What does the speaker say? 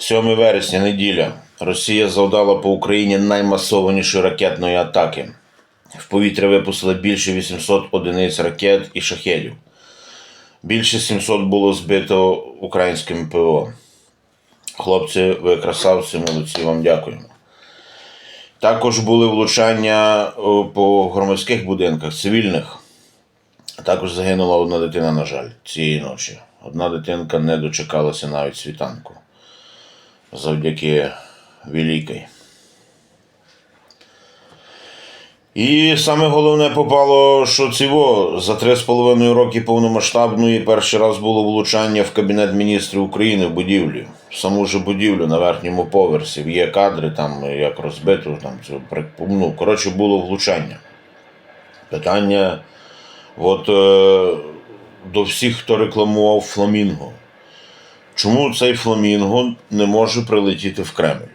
7 вересня, неділя. Росія завдала по Україні наймасованішої ракетної атаки. В повітря випустили більше 800 одиниць ракет і шахедів. Більше 700 було збито українським ПВО. Хлопці, ви красавці, молодці, вам дякуємо. Також були влучання по громадських будинках, цивільних. Також загинула одна дитина, на жаль, цієї ночі. Одна дитинка не дочекалася навіть світанку. Завдяки Великій. І саме головне попало, що цього за три з половиною роки повномасштабної перший раз було влучання в Кабінет міністрів України в будівлі. В саму ж будівлю на верхньому поверсі. Є кадри, там як розбито, там при- ну, коротше, було влучання. Питання от, е, до всіх, хто рекламував фламінго. Чому цей фламінго не може прилетіти в Кремль?